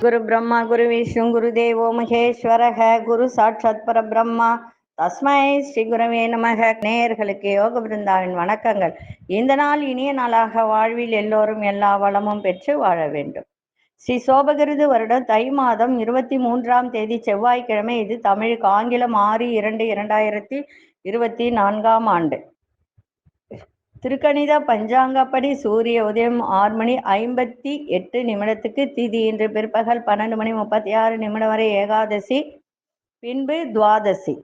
குரு பிரம்மா குரு விஷ்ணு குரு தேவோ மகேஸ்வரக குரு சாட்சாத் பரபிரம்மா. தஸ்மை ஸ்ரீ குருவே நமக. நேயர்களுக்கு யோக பிருந்தாவின் வணக்கங்கள். இந்த நாள் இனிய நாளாக வாழ்வில் எல்லோரும் எல்லா வளமும் பெற்று வாழ வேண்டும். ஸ்ரீ சோபகிருது வருடம் தை மாதம் இருபத்தி மூன்றாம் தேதி செவ்வாய்க்கிழமை. இது தமிழுக்கு ஆங்கிலம் ஆறு இரண்டு இரண்டாயிரத்தி இருபத்தி நான்காம் ஆண்டு. திருக்கணித பஞ்சாங்கப்படி சூரிய உதயம் ஆறு மணி ஐம்பத்தி எட்டு நிமிடத்துக்கு திதி இன்று பிற்பகல் பன்னெண்டு மணி முப்பத்தி ஆறு நிமிடம் வரை ஏகாதசி பின்பு துவாதசி.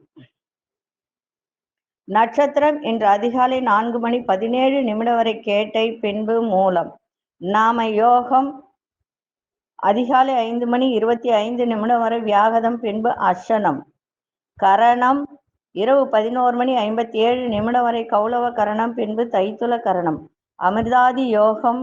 நட்சத்திரம் இன்று அதிகாலை நான்கு மணி பதினேழு நிமிடம் வரை கேட்டை பின்பு மூலம். நாம யோகம் அதிகாலை ஐந்து மணி இருபத்தி ஐந்து நிமிடம் வரை வியாகதம் பின்பு அஷனம் கரணம் இரவு பதினோரு மணி ஐம்பத்தி ஏழு நிமிடம் வரை கௌளவ கரணம் பின்பு தைத்துல கரணம். அமிர்தாதி யோகம்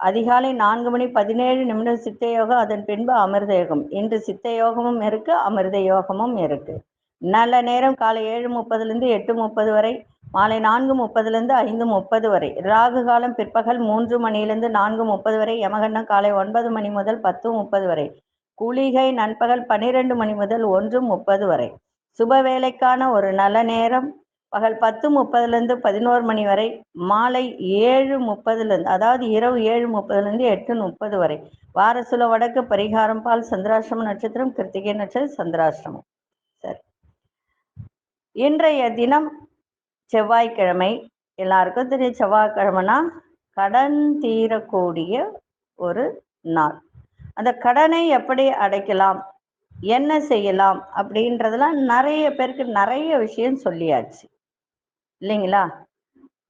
அதிகாலை நான்கு மணி பதினேழு நிமிடம் சித்த யோகம் அதன் பின்பு அமிர்த யோகம். இன்று சித்த யோகமும் இருக்கு அமிர்த யோகமும் இருக்கு. நல்ல நேரம் காலை ஏழு முப்பதுலேருந்து எட்டு முப்பது வரை மாலை நான்கு முப்பதுலேருந்து ஐந்து முப்பது வரை. ராகு காலம் பிற்பகல் மூன்று மணியிலிருந்து நான்கு முப்பது வரை யமகண்டம் காலை ஒன்பது மணி முதல் பத்து முப்பது வரை. குளிகை நண்பகல் பன்னிரெண்டு மணி முதல் ஒன்று முப்பது வரை. சுப வேலைக்கான ஒரு நல்ல நேரம். பகல் பத்து முப்பதுலேருந்து பதினோரு மணி வரை மாலை ஏழு முப்பதுலேருந்து அதாவது இரவு ஏழு முப்பதுலேருந்து எட்டு முப்பது வரை. வாரசுல வடக்கு பரிகாரம் பால் சந்திராசிரம நட்சத்திரம் கிருத்திகை நட்சத்திரம் சந்திராசிரமம் சரி. இன்றைய தினம் செவ்வாய்க்கிழமை. எல்லாருக்கும் தெரியும் செவ்வாய்க்கிழமைனா கடன் தீரக்கூடிய ஒரு நாள். அந்த கடனை எப்படி அடைக்கலாம்? என்ன செய்யலாம் அப்படின்றதெல்லாம் நிறைய பேருக்கு நிறைய விஷயம் சொல்லியாச்சு. இல்லைங்களா?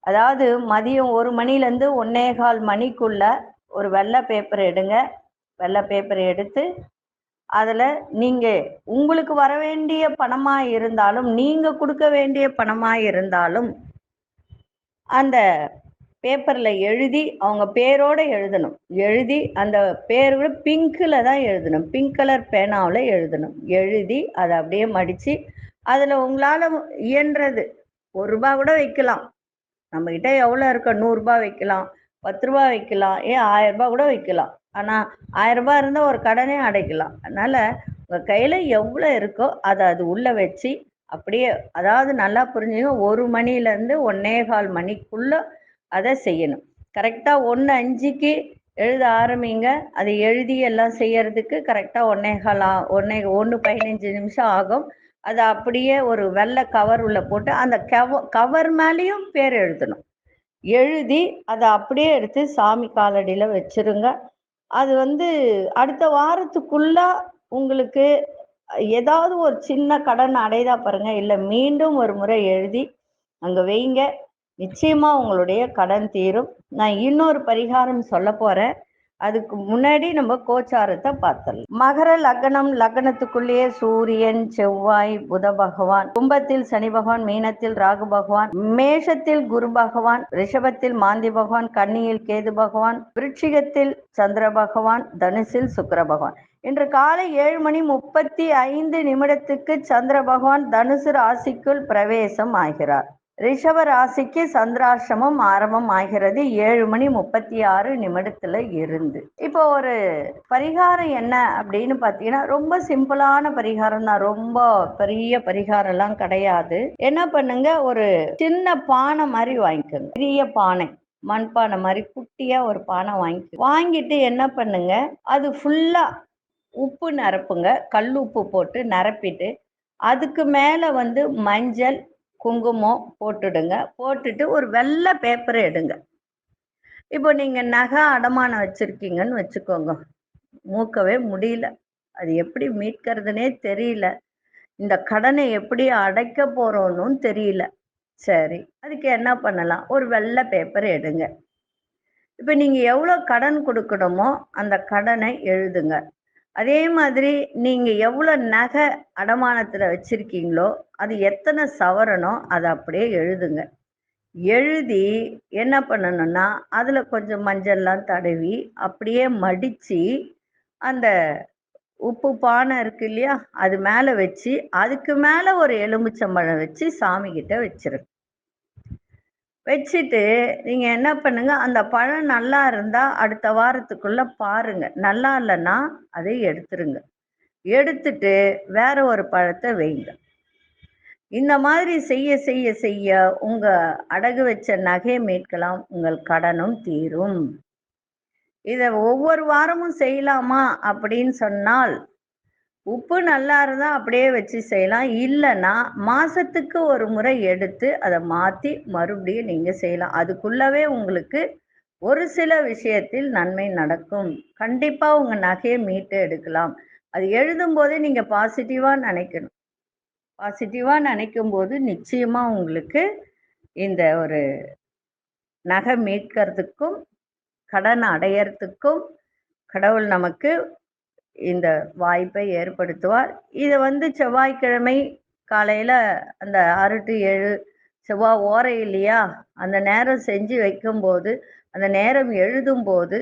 அதாவது மதியம் ஒரு மணிலேருந்து ஒன்னே கால் மணிக்குள்ள ஒரு வெள்ளை பேப்பர் எடுங்க. வெள்ளை பேப்பர் எடுத்து அதில் நீங்கள் உங்களுக்கு வர வேண்டிய பணமாக இருந்தாலும் நீங்கள் கொடுக்க வேண்டிய பணமாக இருந்தாலும் அந்த பேப்பரில் எழுதி அவங்க பேரோட எழுதணும். எழுதி அந்த பேரோட பிங்க்கில் தான் எழுதணும். பிங்க் கலர் பேனாவில் எழுதணும். எழுதி அதை அப்படியே மடித்து அதில் உங்களால் இயன்றது ஒரு ரூபா கூட வைக்கலாம். நம்மக்கிட்ட எவ்வளோ இருக்கோ? நூறுரூபா வைக்கலாம். பத்து ரூபா வைக்கலாம். ஏன் ஆயரூபா கூட வைக்கலாம். ஆனால் ஆயரூபா இருந்தால் ஒரு கடனே அடைக்கலாம். அதனால் உங்கள் கையில் எவ்வளோ இருக்கோ அதை அது உள்ளே வச்சு அப்படியே அதாவது நல்லா புரிஞ்சுங்க ஒரு மணிலேருந்து ஒன்னே கால் மணிக்குள்ளே அதை செய்யணும். கரெக்டாக ஒன்று அஞ்சுக்கு எழுத ஆரம்பிங்க. அதை எழுதி எல்லாம் செய்யறதுக்கு கரெக்டாக ஒன்னே கால் ஒன்னே ஒன்று பதினஞ்சு நிமிஷம் ஆகும். அதை அப்படியே ஒரு வெள்ளை கவர் உள்ள போட்டு அந்த கவ கவர் மேலேயும் பேர் எழுதணும். எழுதி அதை அப்படியே எடுத்து சாமி காலடியில் வச்சிருங்க. அது வந்து அடுத்த வாரத்துக்குள்ள உங்களுக்கு ஏதாவது ஒரு சின்ன கடன் அடைதா பாருங்க. இல்லை மீண்டும் ஒரு முறை எழுதி அங்கே வைங்க. நிச்சயமா உங்களுடைய கடன் தீரும். நான் இன்னொரு பரிகாரம் சொல்ல போறேன். அதுக்கு முன்னாடி நம்ம கோச்சாரத்தை பார்த்தலாம் மகர லக்னம் லக்னத்துக்குள்ளேயே சூரியன் செவ்வாய் புத பகவான் கும்பத்தில் சனி பகவான் மீனத்தில் ராகு பகவான் மேஷத்தில் குரு பகவான் ரிஷபத்தில் மாந்தி பகவான் கன்னியில் கேது பகவான் விருட்சிகத்தில் சந்திர பகவான் தனுசில் சுக்கர பகவான். இன்று காலை ஏழு மணி முப்பத்தி ஐந்து நிமிடத்துக்கு சந்திர பகவான் தனுசு ராசிக்குள் பிரவேசம் ஆகிறார். ரிஷப ராசிக்கு சந்திராசிரமம் ஆரம்பம் ஆகிறது. ஏழு மணி முப்பத்தி ஆறு நிமிடத்துல இருந்து. இப்போ ஒரு பரிகாரம் என்ன அப்படின்னு பார்த்தீங்கன்னா ரொம்ப சிம்பிளான பரிகாரம் தான். ரொம்ப பெரிய பரிகாரம் எல்லாம் கிடையாது. என்ன பண்ணுங்க ஒரு சின்ன பானை மாதிரி வாங்கிக்கோங்க. பெரிய பானை மண்பானை மாதிரி குட்டியா ஒரு பானை வாங்கி வாங்கிட்டு என்ன பண்ணுங்க அது ஃபுல்லா உப்பு நிரப்புங்க. கல் உப்பு போட்டு நிரப்பிட்டு அதுக்கு மேலே வந்து மஞ்சள் குங்குமம் போட்டுடுங்க. போட்டுட்டு ஒரு வெள்ளை பேப்பரை எடுங்க. இப்போ நீங்கள் நகை அடமானம் வச்சுருக்கீங்கன்னு வச்சுக்கோங்க. மூக்கவே முடியல. அது எப்படி மீட்கிறதுனே தெரியல. இந்த கடனை எப்படி அடைக்க போகிறோன்னு தெரியல. சரி அதுக்கு என்ன பண்ணலாம்? ஒரு வெள்ளை பேப்பர் எடுங்க. இப்போ நீங்கள் எவ்வளோ கடன் கொடுக்கணுமோ அந்த கடனை எழுதுங்க. அதே மாதிரி நீங்கள் எவ்வளோ நகை அடமானத்தில் வச்சுருக்கீங்களோ அது எத்தனை சவரனோ அதை அப்படியே எழுதுங்க. எழுதி என்ன பண்ணணும்னா அதில் கொஞ்சம் மஞ்சள்லாம் தடவி அப்படியே மடித்து அந்த உப்பு பானை இருக்கு இல்லையா அது மேலே வச்சு அதுக்கு மேலே ஒரு எலுமிச்சம்பழம் வச்சு சாமி கிட்ட வச்சிருங்க. வச்சுட்டு நீங்கள் என்ன பண்ணுங்க அந்த பழம் நல்லா இருந்தால் அடுத்த வாரத்துக்குள்ளே பாருங்க. நல்லா இல்லைன்னா அதை எடுத்துருங்க. எடுத்துட்டு வேற ஒரு பழத்தை வைங்க. இந்த மாதிரி செய்ய செய்ய செய்ய உங்க அடகு வச்ச நகையை மீட்கலாம். உங்கள் கடனும் தீரும். இதை ஒவ்வொரு வாரமும் செய்யலாமா அப்படின்னு சொன்னால் உப்பு நல்லா இருந்தா அப்படியே வச்சு செய்யலாம். இல்லைன்னா மாசத்துக்கு ஒரு முறை எடுத்து அதை மாத்தி மறுபடியும் நீங்க செய்யலாம். அதுக்குள்ளவே உங்களுக்கு ஒரு சில விஷயத்தில் நன்மை நடக்கும். கண்டிப்பா உங்க நகையை மீட்டு எடுக்கலாம். அது எழுதும் போதே நீங்க பாசிட்டிவா நினைக்கணும். பாசிட்டிவா நினைக்கும் போது நிச்சயமா உங்களுக்கு இந்த ஒரு நகை மீட்கிறதுக்கும் கடன் அடையறதுக்கும் கடவுள் நமக்கு இந்த வாய்ப்பை ஏற்படுத்துவார். இதை வந்து செவ்வாய்க்கிழமை காலையில அந்த ஆறு டு ஏழு செவ்வாய் ஓரை இல்லையா? அந்த நேரம் செஞ்சு வைக்கும்போது அந்த நேரம் எழுதும்போது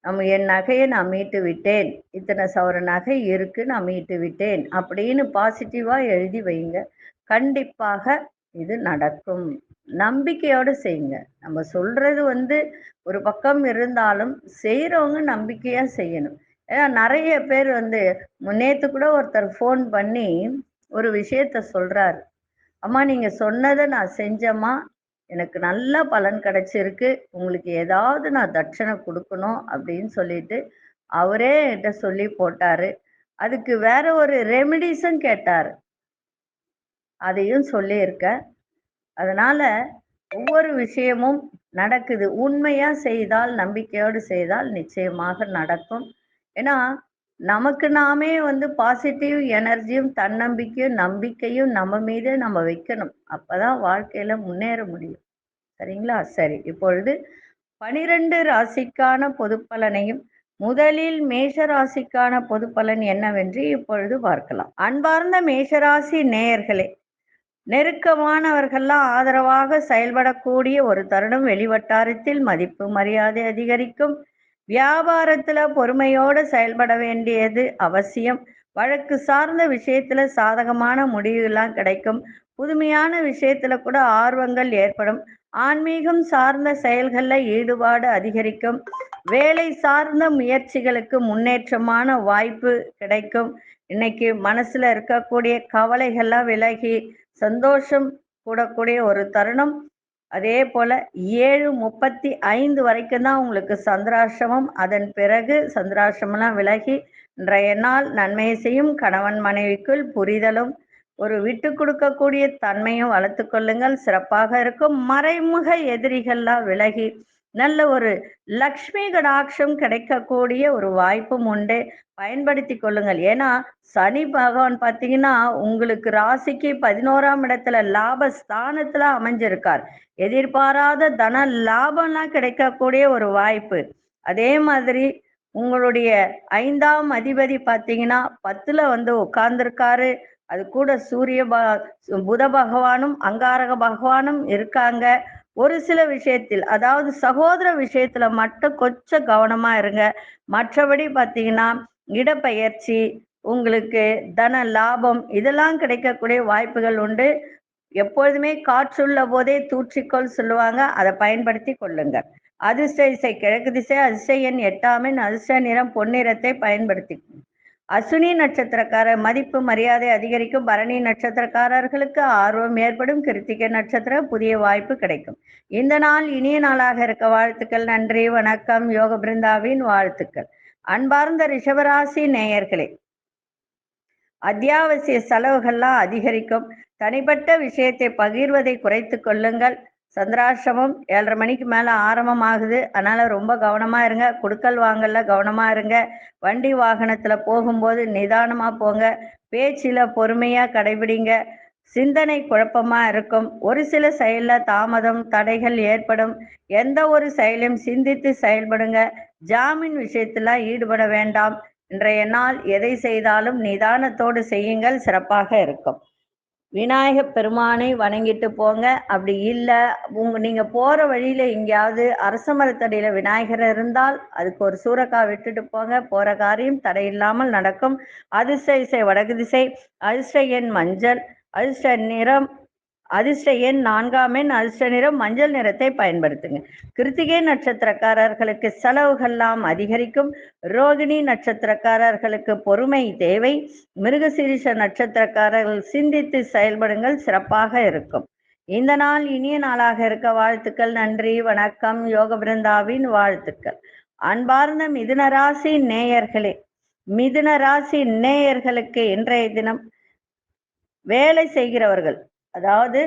நம்ம என் நகையை நான் மீட்டு விட்டேன். இத்தனை சவர நகை இருக்கு நான் மீட்டு விட்டேன். அப்படின்னு பாசிட்டிவா எழுதி வைங்க. கண்டிப்பாக இது நடக்கும். நம்பிக்கையோடு செய்யுங்க. நம்ம சொல்றது வந்து ஒரு பக்கம் இருந்தாலும் செய்கிறவங்க நம்பிக்கையாக செய்யணும். ஏன்னா நிறைய பேர் வந்து நேற்று கூட ஒருத்தர் ஃபோன் பண்ணி ஒரு விஷயத்த சொல்றாரு. அம்மா நீங்க சொன்னதை நான் செஞ்சம்மா. எனக்கு நல்ல பலன் கிடைச்சிருக்கு. உங்களுக்கு ஏதாவது நான் தட்சணை கொடுக்கணும் அப்படின்னு சொல்லிட்டு அவரே என்கிட்ட சொல்லி போட்டாரு. அதுக்கு வேற ஒரு ரெமிடிஸும் கேட்டார். அதையும் சொல்லியிருக்கேன் அதனால ஒவ்வொரு விஷயமும் நடக்குது. உண்மையா செய்தால் நம்பிக்கையோடு செய்தால் நிச்சயமாக நடக்கும். ஏன்னா நமக்கு நாமே வந்து பாசிட்டிவ் எனர்ஜியும் தன்னம்பிக்கையும் நம்பிக்கையும் நம்ம மீது நம்ம வைக்கணும். அப்பதான் வாழ்க்கையில முன்னேற முடியும். சரிங்களா? சரி. இப்பொழுது பனிரெண்டு ராசிக்கான பொது பலனையும் முதலில் மேஷ ராசிக்கான பொது பலன் என்னவென்று இப்பொழுது பார்க்கலாம். அன்பார்ந்த மேஷராசி நேயர்களே நெருக்கமானவர்கள்லாம் ஆதரவாக செயல்படக்கூடிய ஒரு தருணம். வெளிவட்டாரத்தில் மதிப்பு மரியாதை அதிகரிக்கும். வியாபாரத்துல பொறுமையோடு செயல்பட வேண்டியது அவசியம். வழக்கு சார்ந்த விஷயத்துல சாதகமான முடிவுலாம் கிடைக்கும். புதுமையான விஷயத்துல கூட ஆர்வங்கள் ஏற்படும். ஆன்மீகம் சார்ந்த செயல்கள்ல ஈடுபாடு அதிகரிக்கும். வேலை சார்ந்த முயற்சிகளுக்கு முன்னேற்றமான வாய்ப்பு கிடைக்கும். இன்னைக்கு மனசுல இருக்கக்கூடிய கவலைகள்லாம் விலகி சந்தோஷம் கூடக்கூடிய ஒரு தருணம். அதே போல ஏழு முப்பத்தி ஐந்து வரைக்கும் தான் உங்களுக்கு சந்திராசிரமம் அதன் பிறகு சந்திராசிரமெல்லாம் விலகி இன்றைய நாள் நன்மையை செய்யும் கணவன் மனைவிக்குள் புரிதலும் ஒரு விட்டு கொடுக்கக்கூடிய தன்மையும் வளர்த்து கொள்ளுங்கள். சிறப்பாக இருக்கும். மறைமுக எதிரிகள்லாம் விலகி நல்ல ஒரு லக்ஷ்மி கடாட்சம் கிடைக்கக்கூடிய ஒரு வாய்ப்பும் உண்டு. பயன்படுத்தி கொள்ளுங்கள். ஏன்னா சனி பகவான் பார்த்தீங்கன்னா உங்களுக்கு ராசிக்கு பதினோராம் இடத்துல லாப ஸ்தானத்துல அமைஞ்சிருக்கார். எதிர்பாராத தன லாபம்லாம் கிடைக்கக்கூடிய ஒரு வாய்ப்பு. அதே மாதிரி உங்களுடைய ஐந்தாம் அதிபதி பார்த்தீங்கன்னா பத்துல வந்து உட்கார்ந்துருக்காரு. அது கூட சூரிய ப புத பகவானும் அங்காரக பகவானும் இருக்காங்க. ஒரு சில விஷயத்தில் அதாவது சகோதர விஷயத்துல மட்டும் கொஞ்சம் கவனமா இருங்க. மற்றபடி பார்த்தீங்கன்னா இடப்பெயர்ச்சி உங்களுக்கு தன லாபம் இதெல்லாம் கிடைக்கக்கூடிய வாய்ப்புகள் உண்டு. எப்பொழுதுமே காற்றுள்ள போதே தூற்றிக்கொள் சொல்லுவாங்க. அதை பயன்படுத்தி கொள்ளுங்க. அதிர்ஷ்ட இசை கிழக்கு திசை அதிர்ஷ்ட எண் எட்டாமின் அதிர்ஷ்ட நிறம் பொன்னிறத்தை பயன்படுத்தி அசுனி நட்சத்திரக்கார மதிப்பு மரியாதை அதிகரிக்கும் பரணி நட்சத்திரக்காரர்களுக்கு ஆர்வம் ஏற்படும் கிருத்திகை நட்சத்திர புதிய வாய்ப்பு கிடைக்கும். இந்த நாள் இனிய நாளாக இருக்க வாழ்த்துக்கள். நன்றி வணக்கம். யோக பிருந்தாவின் வாழ்த்துக்கள். அன்பார்ந்த ரிஷபராசி நேயர்களே அத்தியாவசிய செலவுகள்லாம் அதிகரிக்கும். தனிப்பட்ட விஷயத்தை பகிர்வதை குறைத்து கொள்ளுங்கள். சந்திராசிரமம் ஏழரை மணிக்கு மேல ஆரம்பம் ஆகுது அதனால ரொம்ப கவனமா இருங்க. குடுக்கல் வாங்கல கவனமா இருங்க. வண்டி வாகனத்துல போகும்போது நிதானமா போங்க. பேச்சில பொறுமையா கடைபிடிங்க. சிந்தனை குழப்பமா இருக்கும். ஒரு சில செயல்ல தாமதம் தடைகள் ஏற்படும். எந்த ஒரு செயலையும் சிந்தித்து செயல்படுங்க. ஜாமீன் விஷயத்துல ஈடுபட வேண்டாம். இன்றைய நாள் எதை செய்தாலும் நிதானத்தோடு செய்யுங்கள். சிறப்பாக இருக்கும். விநாயக பெருமானை வணங்கிட்டு போங்க. அப்படி இல்லை உங்க நீங்க போற வழியில எங்கேயாவது அரச மரத்தடியில விநாயகர் இருந்தால் அதுக்கு ஒரு சூறக்காய் விட்டுட்டு போங்க. போற காரியம் தடையில்லாமல் நடக்கும். அதிர்ஷ்ட இசை வடக்கு திசை அதிர்ஷ்ட எண் மஞ்சள் அதிர்ஷ்ட நிறம் அதிர்ஷ்ட எண் நான்காம் எண் அதிர்ஷ்ட நிறம் மஞ்சள் நிறத்தை பயன்படுத்துங்க. கிருத்திகை நட்சத்திரக்காரர்களுக்கு செலவுகள்லாம் அதிகரிக்கும். ரோகிணி நட்சத்திரக்காரர்களுக்கு பொறுமை தேவை. மிருகசீரிஷ நட்சத்திரக்காரர்கள் சிந்தித்து செயல்படுங்கள் சிறப்பாக இருக்கும். இந்த நாள் இனிய நாளாக இருக்க வாழ்த்துக்கள் நன்றி வணக்கம் யோக பிருந்தாவின் வாழ்த்துக்கள். அன்பார்ந்த மிதுன ராசி நேயர்களே மிதுன ராசி நேயர்களுக்கு இன்றைய தினம் வேலை செய்கிறவர்கள் அதாவது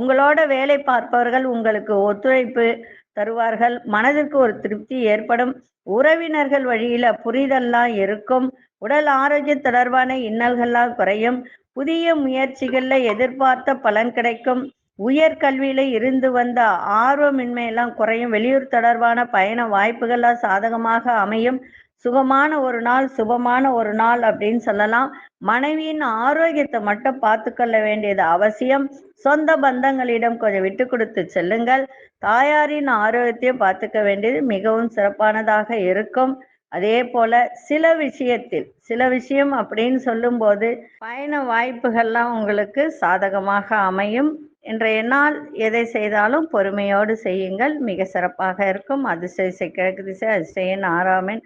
உங்களோட வேலை பார்ப்பவர்கள் உங்களுக்கு ஒத்துழைப்பு தருவார்கள். மனதிற்கு ஒரு திருப்தி ஏற்படும். உறவினர்கள் வழியில புரிதல்லாம் இருக்கும். உடல் ஆரோக்கியம் தொடர்பான இன்னல்கள்லாம் குறையும். புதிய முயற்சிகள்ல எதிர்பார்த்த பலன் கிடைக்கும். உயர்கல்வியில இருந்து வந்த ஆர்வமின்மையெல்லாம் குறையும். வெளியூர் தொடர்பான பயண வாய்ப்புகள்லாம் சாதகமாக அமையும். சுகமான ஒரு நாள் சுபமான ஒரு நாள் அப்படின்னு சொல்லலாம். மனைவியின் ஆரோக்கியத்தை மட்டும் பார்த்துக்கொள்ள வேண்டியது அவசியம். சொந்த பந்தங்களிடம் கொஞ்சம் விட்டு கொடுத்து செல்லுங்கள். தாயாரின் ஆரோக்கியத்தையும் பார்த்துக்க வேண்டியது மிகவும் சிறப்பானதாக இருக்கும். அதே போல சில விஷயத்தில் சில விஷயம் அப்படின்னு சொல்லும்போது பயண வாய்ப்புகள்லாம் உங்களுக்கு சாதகமாக அமையும். இன்றைய நாள் எதை செய்தாலும் பொறுமையோடு செய்யுங்கள். மிக சிறப்பாக இருக்கும். அதிசய கிழக்கு திசை அதிசயன் ஆறாமன்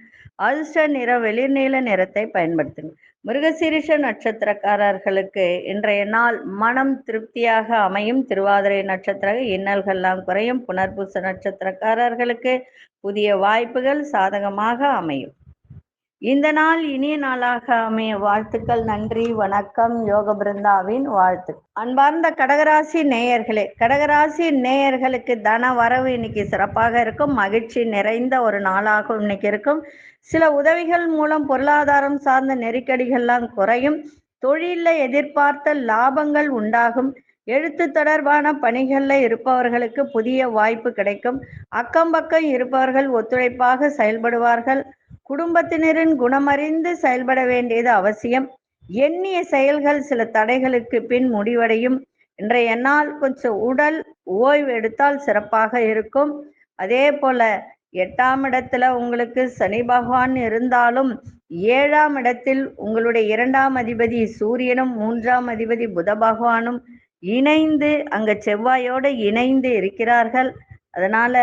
அதிர்ஷ்ட நிற வெளிர்நீல நிறத்தை பயன்படுத்துங்கள். மிருகசீரிஷ நட்சத்திரக்காரர்களுக்கு இன்றைய நாள் மனம் திருப்தியாக அமையும். திருவாதிரை நட்சத்திர இன்னல்கள்லாம் குறையும். புனர்பூச நட்சத்திரக்காரர்களுக்கு புதிய வாய்ப்புகள் சாதகமாக அமையும். இந்த நாள் இனிய நாளாக அமைய வாழ்த்துக்கள் நன்றி வணக்கம் யோக பிருந்தாவின் வாழ்த்து அன்பார்ந்த கடகராசி நேயர்களே கடகராசி நேயர்களுக்கு தன வரவு இன்னைக்கு சிறப்பாக இருக்கும். மகிழ்ச்சி நிறைந்த ஒரு நாளாகும் இன்னைக்கு இருக்கும். சில உதவிகள் மூலம் பொருளாதாரம் சார்ந்த நெருக்கடிகள்லாம் குறையும். தொழிலில் எதிர்பார்த்த லாபங்கள் உண்டாகும். எழுத்து தொடர்பான பணிகளில் இருப்பவர்களுக்கு புதிய வாய்ப்பு கிடைக்கும். அக்கம் பக்கம் இருப்பவர்கள் ஒத்துழைப்பாக செயல்படுவார்கள். குடும்பத்தினரின் குணமறிந்து செயல்பட வேண்டியது அவசியம். எண்ணிய செயல்கள் சில தடைகளுக்கு பின் முடிவடையும். இன்றைய நாள் கொஞ்சம் உடல் ஓய்வு எடுத்தால் சிறப்பாக இருக்கும். அதே போல எட்டாம் இடத்துல உங்களுக்கு சனி பகவான் இருந்தாலும் ஏழாம் இடத்தில் உங்களுடைய இரண்டாம் அதிபதி சூரியனும் மூன்றாம் அதிபதி புத பகவானும் இணைந்து அங்க செவ்வாயோடு இணைந்து இருக்கிறார்கள். அதனால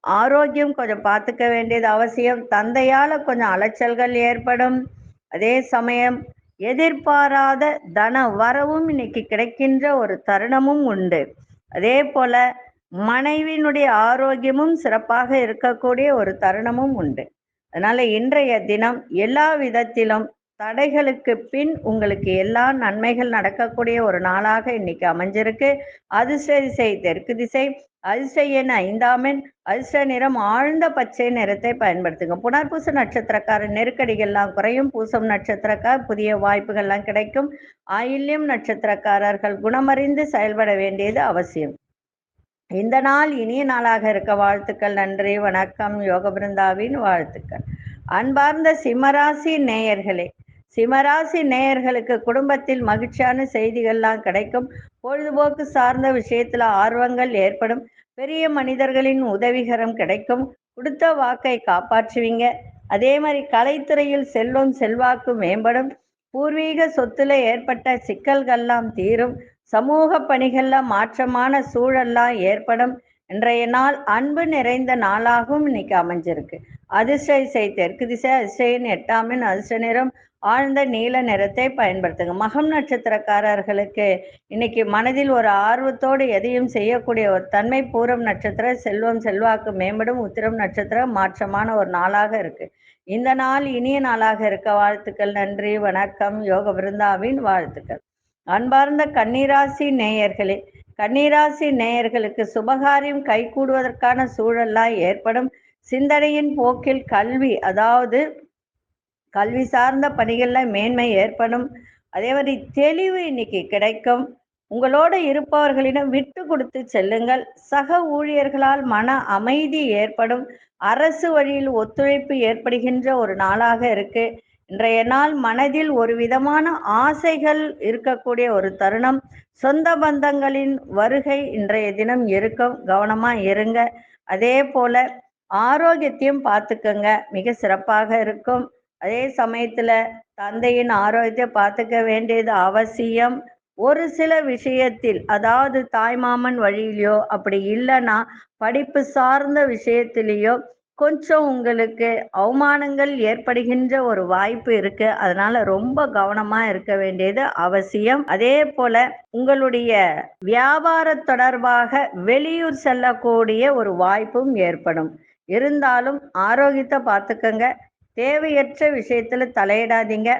ஆரோக்கியம் கொஞ்சம் பார்த்துக்க வேண்டியது அவசியம். தந்தையால் கொஞ்சம் அலைச்சல்கள் ஏற்படும். அதே சமயம் எதிர்பாராத தன வரவும் இன்னைக்கு கிடைக்கின்ற ஒரு தருணமும் உண்டு. அதே போல மனைவியினுடைய ஆரோக்கியமும் சிறப்பாக இருக்கக்கூடிய ஒரு தருணமும் உண்டு. அதனால இன்றைய தினம் எல்லா விதத்திலும் தடைகளுக்கு பின் உங்களுக்கு எல்லா நன்மைகள் நடக்கக்கூடிய ஒரு நாளாக இன்னைக்கு அமைஞ்சிருக்கு. அதிர்ஷ்ட திசை தெற்கு திசை. அதிர்ஷ்ட ஐந்தாமின் ஐந்தாம் அதிர்ஷ்ட நிறம் ஆழ்ந்த பச்சை நிறத்தை பயன்படுத்துங்க. புனர்பூச நட்சத்திரக்கார நெருக்கடிகள்லாம் குறையும் பூசம் நட்சத்திரக்கார் புதிய வாய்ப்புகள்லாம் கிடைக்கும். ஆயில்யம் நட்சத்திரக்காரர்கள் குணமறிந்து செயல்பட வேண்டியது அவசியம். இந்த நாள் இனிய நாளாக இருக்க வாழ்த்துக்கள் நன்றி வணக்கம் யோக பிருந்தாவின் வாழ்த்துக்கள். அன்பார்ந்த சிம்மராசி நேயர்களே சிம்மராசி நேயர்களுக்கு குடும்பத்தில் மகிழ்ச்சியான செய்திகள்லாம் கிடைக்கும். பொழுதுபோக்கு சார்ந்த விஷயத்துல ஆர்வங்கள் ஏற்படும். பெரிய மனிதர்களின் உதவிகரம் கிடைக்கும். கொடுத்த வாக்கை காப்பாற்றுவீங்க. அதே மாதிரி கலைத்துறையில் செல்வம் செல்வாக்கு மேம்படும். பூர்வீக சொத்துல ஏற்பட்ட சிக்கல்கள்லாம் தீரும். சமூக பணிகள்ல மாற்றமான சூழல்லாம் ஏற்படும். இன்றைய நாள் அன்பு நிறைந்த நாளாகவும் இன்னைக்கு அமைஞ்சிருக்கு. அதிர்ஷ்ட இசை தெற்கு திசை அதிர்ஷ்டன் எட்டாமின் அதிர்ஷ்ட நிறம் ஆழ்ந்த நீல நிறத்தை பயன்படுத்துங்க. மகம் நட்சத்திரக்காரர்களுக்கு இன்னைக்கு மனதில் ஒரு ஆர்வத்தோடு எதையும் செய்யக்கூடிய ஒரு தன்மை பூரம் நட்சத்திர செல்வம் செல்வாக்கு மேம்படும் உத்திரம் நட்சத்திரம் மாற்றமான ஒரு நாளாக இருக்கு. இந்த நாள் இனிய நாளாக இருக்க வாழ்த்துக்கள் நன்றி வணக்கம் யோக விருந்தாவின் வாழ்த்துக்கள். அன்பார்ந்த கன்னிராசி நேயர்களே கன்னிராசி நேயர்களுக்கு சுபகாரியம் கைகூடுவதற்கான சூழலாய் ஏற்படும். சிந்தனையின் போக்கில் கல்வி அதாவது கல்வி சார்ந்த பணிகளில் மேன்மை ஏற்படும். அதே மாதிரி தெளிவு இன்னைக்கு கிடைக்கும். உங்களோட இருப்பவர்களிடம் விட்டு கொடுத்து செல்லுங்கள். சக ஊழியர்களால் மன அமைதி ஏற்படும். அரசு வழியில் ஒத்துழைப்பு ஏற்படுகின்ற ஒரு நாளாக இருக்குது இன்றைய நாள் மனதில் ஒரு விதமான ஆசைகள் இருக்கக்கூடிய ஒரு தருணம். சொந்த பந்தங்களின் வருகை இன்றைய தினம் இருக்கும். கவனமா இருங்க. அதே போல ஆரோக்கியத்தையும் பார்த்துக்கங்க. மிக சிறப்பாக இருக்கும். அதே சமயத்துல தந்தையின் ஆரோக்கியத்தை பார்த்துக்க வேண்டியது அவசியம். ஒரு சில விஷயத்தில் அதாவது தாய்மாமன் வழியிலையோ அப்படி இல்லைன்னா படிப்பு சார்ந்த விஷயத்திலேயோ கொஞ்சம் உங்களுக்கு அவமானங்கள் ஏற்படுகின்ற ஒரு வாய்ப்பு இருக்கு. அதனால ரொம்ப கவனமா இருக்க வேண்டியது அவசியம். அதே போல உங்களுடைய வியாபார தொடர்பாக வெளியூர் செல்லக்கூடிய ஒரு வாய்ப்பும் ஏற்படும். இருந்தாலும் ஆரோக்கியத்தை பார்த்துக்கங்க தேவையற்ற விஷயத்துல தலையிடாதீங்க.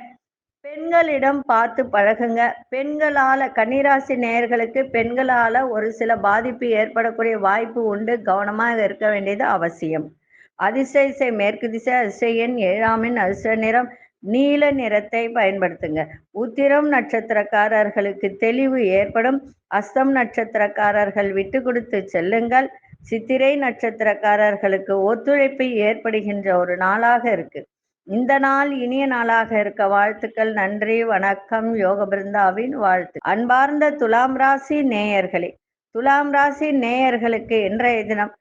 பெண்களிடம் பார்த்து பழகுங்க. பெண்களால கன்னிராசி நேயர்களுக்கு பெண்களால ஒரு சில பாதிப்பு ஏற்படக்கூடிய வாய்ப்பு உண்டு. கவனமாக இருக்க வேண்டியது அவசியம். அதிர்ஷ்ட மேற்கு திசை அதிசயன் ஏழாமின் அதிர்ஷ்ட நிறம் நீல நிறத்தை பயன்படுத்துங்க. உத்திரம் நட்சத்திரக்காரர்களுக்கு தெளிவு ஏற்படும். அஸ்தம் நட்சத்திரக்காரர்கள் விட்டு கொடுத்து செல்லுங்கள். சித்திரை நட்சத்திரக்காரர்களுக்கு ஒத்துழைப்பு ஏற்படுகின்ற ஒரு நாளாக இருக்கு. இந்த நாள் இனிய நாளாக இருக்க வாழ்த்துக்கள் நன்றி வணக்கம் யோக பிருந்தாவின் வாழ்த்து. அன்பார்ந்த துலாம் ராசி நேயர்களே துலாம் ராசி நேயர்களுக்கு இன்றைய தினம்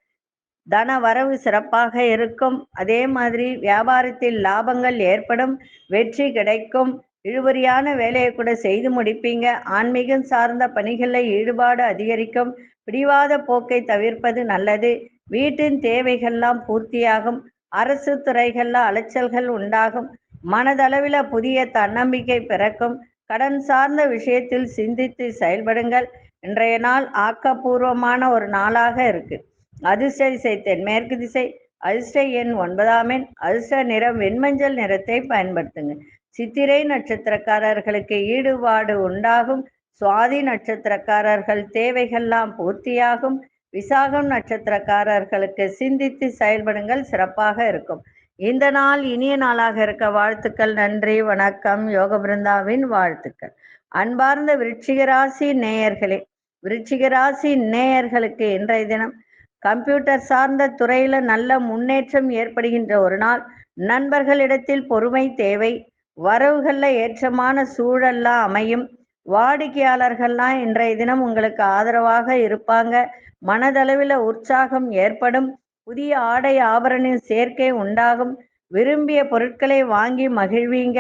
தன வரவு சிறப்பாக இருக்கும். அதே மாதிரி வியாபாரத்தில் லாபங்கள் ஏற்படும். வெற்றி கிடைக்கும். இழுபறியான வேலையை கூட செய்து முடிப்பீங்க. ஆன்மீகம் சார்ந்த பணிகளில் ஈடுபாடு அதிகரிக்கும். பிடிவாத போக்கை தவிர்ப்பது நல்லது. வீட்டின் தேவைகள்லாம் பூர்த்தியாகும். அரசு துறைகளில் அலைச்சல்கள் உண்டாகும். மனதளவில் புதிய தன்னம்பிக்கை பிறக்கும். கடன் சார்ந்த விஷயத்தில் சிந்தித்து செயல்படுங்கள். இன்றைய நாள் ஆக்கப்பூர்வமான ஒரு நாளாக இருக்குது அதிர்ஷ்ட திசை தென்மேற்கு திசை. அதிர்ஷ்ட எண் ஒன்பதாம் எண். அதிர்ஷ்ட நிறம் வெண்மஞ்சள் நிறத்தை பயன்படுத்துங்க. சித்திரை நட்சத்திரக்காரர்களுக்கு ஈடுபாடு உண்டாகும். சுவாதி நட்சத்திரக்காரர்கள் தேவைகள்லாம் பூர்த்தியாகும். விசாகம் நட்சத்திரக்காரர்களுக்கு சிந்தித்து செயல்படுங்கள் சிறப்பாக இருக்கும். இந்த நாள் இனிய நாளாக இருக்க வாழ்த்துக்கள் நன்றி வணக்கம். யோக பிருந்தாவின் வாழ்த்துக்கள். அன்பார்ந்த விருச்சிகராசி நேயர்களே விருச்சிகராசி நேயர்களுக்கு இன்றைய தினம் கம்ப்யூட்டர் சார்ந்த துறையில நல்ல முன்னேற்றம் ஏற்படுகின்ற ஒரு நாள். நண்பர்களிடத்தில் பொறுமை தேவை. வரவுகளில் ஏற்றமான சூழல்லாம் அமையும். வாடிக்கையாளர்கள்லாம் இன்றைய தினம் உங்களுக்கு ஆதரவாக இருப்பாங்க. மனதளவில் உற்சாகம் ஏற்படும். புதிய ஆடை ஆபரண சேர்க்கை உண்டாகும். விரும்பிய பொருட்களை வாங்கி மகிழ்வீங்க.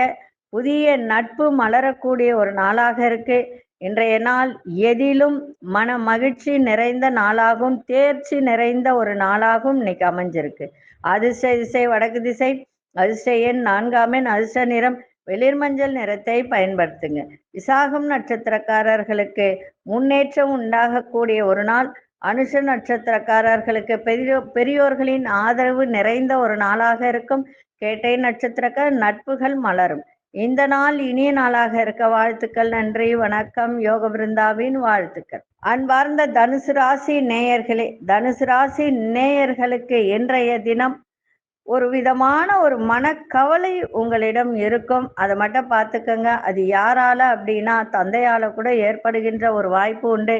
புதிய நட்பு மலரக்கூடிய ஒரு நாளாக இருக்கு. இன்றைய நாள் எதிலும் மன மகிழ்ச்சி நிறைந்த நாளாகவும் தேர்ச்சி நிறைந்த ஒரு நாளாகவும் இன்னைக்கு அமைஞ்சிருக்கு. அதிர்ஷ்ட திசை வடக்கு திசை அதிர்ஷ்ட எண் நான்காம் எண் அதிர்ஷ்ட நிறம் வெளிர் மஞ்சள் நிறத்தை பயன்படுத்துங்க. விசாகம் நட்சத்திரக்காரர்களுக்கு முன்னேற்றம் உண்டாகக்கூடிய ஒரு நாள் அனுஷ நட்சத்திரக்காரர்களுக்கு பெரியோ பெரியோர்களின் ஆதரவு நிறைந்த ஒரு நாளாக இருக்கும். கேட்டை நட்சத்திரக்கார் நட்புகள் மலரும். இந்த நாள் இனிய நாளாக இருக்க வாழ்த்துக்கள் நன்றி வணக்கம் யோக பிருந்தாவின் வாழ்த்துக்கள். அன்பார்ந்த தனுசு ராசி நேயர்களே தனுசு ராசி நேயர்களுக்கு இன்றைய தினம் ஒரு விதமான ஒரு மனக்கவலை உங்களிடம் இருக்கும். அதை மட்டும் பார்த்துக்கங்க. அது யாரால அப்படின்னா தந்தையால கூட ஏற்படுகின்ற ஒரு வாய்ப்பு உண்டு.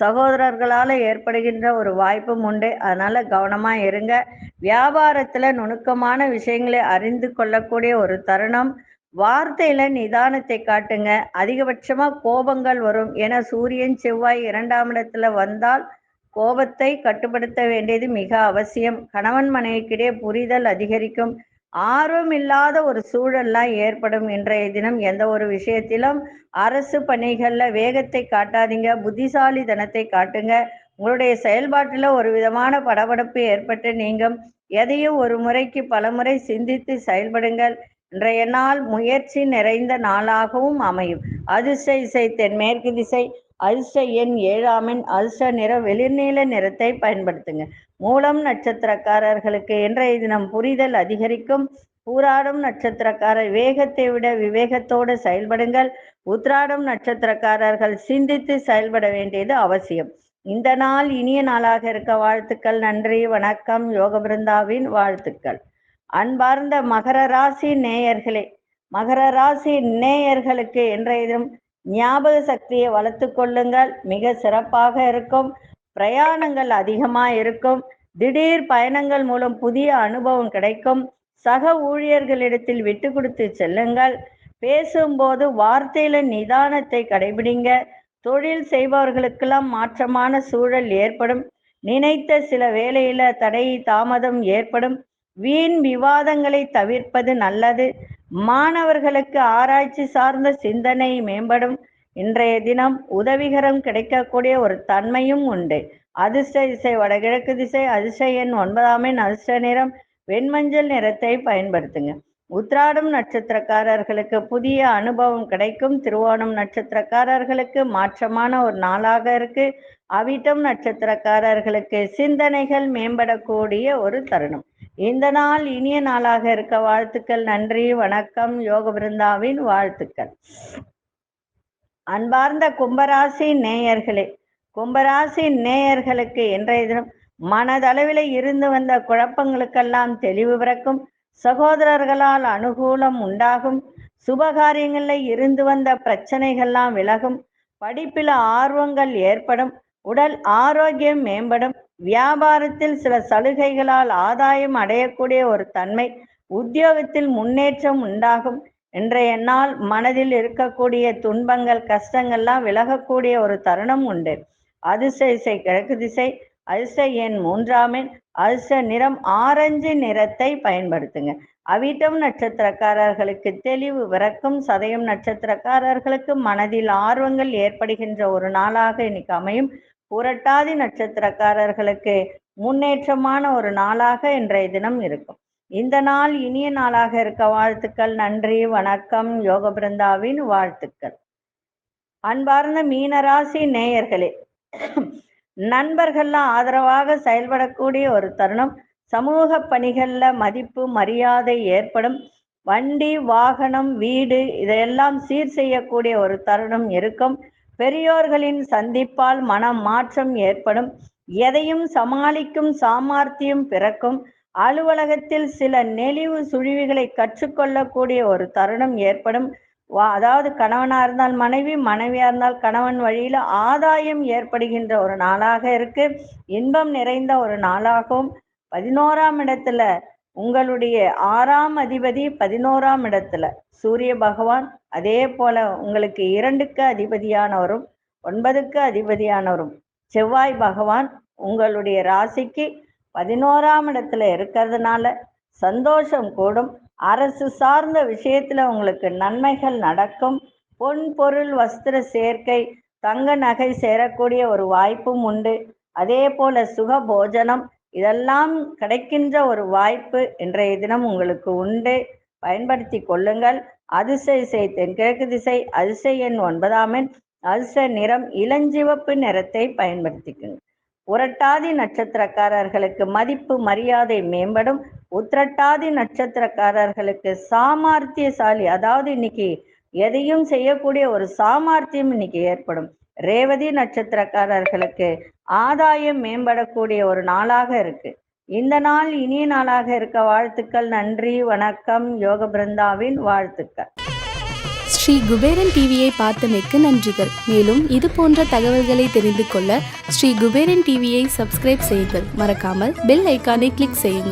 சகோதரர்களால ஏற்படுகின்ற ஒரு வாய்ப்பும் உண்டு. அதனால கவனமா இருங்க. வியாபாரத்துல நுணுக்கமான விஷயங்களை அறிந்து கொள்ளக்கூடிய ஒரு தருணம். வார்த்தையில நிதானத்தை காட்டுங்க. அதிகபட்சமா கோபங்கள் வரும். ஏன்னா சூரியன் செவ்வாய் இரண்டாம் இடத்துல வந்தால் கோபத்தை கட்டுப்படுத்த வேண்டியது மிக அவசியம். கணவன் மனைவிக்கிடையே புரிதல் அதிகரிக்கும். ஆர்வம் இல்லாத ஒரு சூழல்லாம் ஏற்படும் இன்றைய தினம். எந்த ஒரு விஷயத்திலும் அரசு பணிகள்ல வேகத்தை காட்டாதீங்க. புத்திசாலித்தனத்தை காட்டுங்க. உங்களுடைய செயல்பாட்டுல ஒரு விதமான படபடப்பு ஏற்பட்டு நீங்கும். எதையும் ஒரு முறைக்கு பலமுறை சிந்தித்து செயல்படுங்கள். இன்றைய நாள் முயற்சி நிறைந்த நாளாகவும் அமையும். அதிர்ஷ்ட இசை தென்மேற்கு திசை அதிர்ஷ்ட எண் ஏழாமின் அதிர்ஷ்ட நிற வெளிர்நீல நிறத்தை பயன்படுத்துங்க. மூலம் நட்சத்திரக்காரர்களுக்கு இன்றைய தினம் புரிதல் அதிகரிக்கும். பூராடும் நட்சத்திரக்காரர் வேகத்தை விட விவேகத்தோடு செயல்படுங்கள். உத்ராடம் நட்சத்திரக்காரர்கள் சிந்தித்து செயல்பட வேண்டியது அவசியம். இந்த நாள் இனிய நாளாக இருக்க வாழ்த்துக்கள். நன்றி வணக்கம். யோக பிருந்தாவின் வாழ்த்துக்கள். அன்பார்ந்த மகர ராசி நேயர்களே மகர ராசி நேயர்களுக்கு இன்றைய ஞாபக சக்தியை வளர்த்து கொள்ளுங்கள். மிக சிறப்பாக இருக்கும். பிரயாணங்கள் அதிகமாக இருக்கும். திடீர் பயணங்கள் மூலம் புதிய அனுபவம் கிடைக்கும். சக ஊழியர்களிடத்தில் விட்டு கொடுத்து செல்லுங்கள். பேசும்போது வார்த்தையில நிதானத்தை கடைபிடிங்க. தொழில் செய்பவர்களுக்கெல்லாம் மாற்றமான சூழல் ஏற்படும். நினைத்த சில வேலையில தடை தாமதம் ஏற்படும். வீண் விவாதங்களை தவிர்ப்பது நல்லது. மாணவர்களுக்கு ஆராய்ச்சி சார்ந்த சிந்தனை மேம்படும். இன்றைய தினம் உதவிகரம் கிடைக்கக்கூடிய ஒரு தன்மையும் உண்டு. அதிர்ஷ்ட திசை வடகிழக்கு திசை அதிர்ஷ்ட எண் ஒன்பதாம் எண் அதிர்ஷ்ட நிறம் வெண்மஞ்சள் நிறத்தை பயன்படுத்துங்க. உத்ராடம் நட்சத்திரக்காரர்களுக்கு புதிய அனுபவம் கிடைக்கும். திருவோணம் நட்சத்திரக்காரர்களுக்கு மாற்றமான ஒரு நாளாக இருக்கு. அவிட்டம் நட்சத்திரக்காரர்களுக்கு சிந்தனைகள் மேம்படக்கூடிய ஒரு தருணம். இந்த நாள் இனிய நாளாக இருக்க வாழ்த்துக்கள் நன்றி வணக்கம் யோக பிருந்தாவின் வாழ்த்துக்கள். அன்பார்ந்த கும்பராசி நேயர்களே கும்பராசி நேயர்களுக்கு இன்றைய தினம் மனதளவில் இருந்து வந்த குழப்பங்களுக்கெல்லாம் தெளிவு பிறக்கும் சகோதரர்களால் அனுகூலம் உண்டாகும் சுபகாரியங்களில் இருந்து வந்த பிரச்சனைகள்லாம் விலகும் படிப்பில் ஆர்வங்கள் ஏற்படும் உடல் ஆரோக்கியம் மேம்படும். வியாபாரத்தில் சில சலுகைகளால் ஆதாயம் அடையக்கூடிய ஒரு தன்மை உத்தியோகத்தில் முன்னேற்றம் உண்டாகும். இன்றைய நாள் மனதில் இருக்கக்கூடிய துன்பங்கள் கஷ்டங்கள்லாம் விலகக்கூடிய ஒரு தருணம் உண்டு. அதிசை கிழக்கு திசை அதிர்ஷ்ட எண் மூன்றாம் எண் நிறம் ஆரஞ்சு நிறத்தை பயன்படுத்துங்க. அவிட்டம் நட்சத்திரக்காரர்களுக்கு தெளிவு விறக்கும் சதயம் நட்சத்திரக்காரர்களுக்கு மனதில் ஆர்வங்கள் ஏற்படுகின்ற ஒரு நாளாக இன்னைக்கு அமையும். புரட்டாதி நட்சத்திரக்காரர்களுக்கு முன்னேற்றமான ஒரு நாளாக இன்றைய தினம் இருக்கும். இந்த நாள் இனிய நாளாக இருக்க வாழ்த்துக்கள் நன்றி வணக்கம் யோக பிருந்தாவின் வாழ்த்துக்கள். அன்பார்ந்த மீனராசி நேயர்களே நண்பர்கள்லாம் ஆதரவாக செயல்படக்கூடிய ஒரு தருணம். சமூக பணிகள்ல மதிப்பு மரியாதை ஏற்படும். வண்டி வாகனம் வீடு இதையெல்லாம் சீர் செய்யக்கூடிய ஒரு தருணம் இருக்கும். பெரியோர்களின் சந்திப்பால் மனம் மாற்றம் ஏற்படும். எதையும் சமாளிக்கும் சாமர்த்தியம் பிறக்கும். அலுவலகத்தில் சில நெளிவு சுழிவுகளை கற்றுக்கொள்ளக்கூடிய ஒரு தருணம் ஏற்படும். வா அதாவது கணவனாக இருந்தால் மனைவி மனைவியாக இருந்தால் கணவன் வழியில் ஆதாயம் ஏற்படுகின்ற ஒரு நாளாக இருக்கு. இன்பம் நிறைந்த ஒரு நாளாகவும் பதினோராம் இடத்துல உங்களுடைய ஆறாம் அதிபதி பதினோராம் இடத்துல சூரிய பகவான் அதே போல உங்களுக்கு இரண்டுக்கு அதிபதியானவரும் ஒன்பதுக்கு அதிபதியானவரும் செவ்வாய் பகவான் உங்களுடைய ராசிக்கு பதினோராம் இடத்துல இருக்கிறதுனால சந்தோஷம் கூடும். அரசு சார்ந்த விஷயத்துல உங்களுக்கு நன்மைகள் நடக்கும். பொன் பொருள் வஸ்திர சேர்க்கை தங்க நகை சேரக்கூடிய ஒரு வாய்ப்பும் உண்டு. அதே போல சுக போஜனம் இதெல்லாம் கிடைக்கின்ற ஒரு வாய்ப்பு இன்றைய தினம் உங்களுக்கு உண்டு. பயன்படுத்தி கொள்ளுங்கள். அதிசய திசை தென்கிழக்கு திசை அதிர்ஷ்ட எண் ஒன்பதாம் எண் அதிசய நிறம் இளஞ்சிவப்பு நிறத்தை பயன்படுத்திக்குங்க. உரட்டாதி நட்சத்திரக்காரர்களுக்கு மதிப்பு மரியாதை மேம்படும். உத்திரட்டாதி நட்சத்திரக்காரர்களுக்கு சாமர்த்தியசாலி அதாவது இன்னைக்கு எதையும் செய்யக்கூடிய ஒரு சாமர்த்தியம் இன்னைக்கு ஏற்படும். ரேவதி நட்சத்திரக்காரர்களுக்கு ஆதாயம் மேம்படக்கூடிய ஒரு நாளாக இருக்கு. இந்த நாள் இனிய நாளாக இருக்க வாழ்த்துக்கள். நன்றி வணக்கம். யோக பிருந்தாவின் வாழ்த்துக்கள். ஸ்ரீ குபேரன் டிவியை பார்த்தமைக்கு நன்றிகள். மேலும் இது போன்ற தகவல்களை தெரிந்து கொள்ள ஸ்ரீ குபேரன் டிவியை சப்ஸ்கிரைப் செய்யுங்கள். மறக்காமல் பெல் ஐக்கானை கிளிக் செய்யுங்கள்.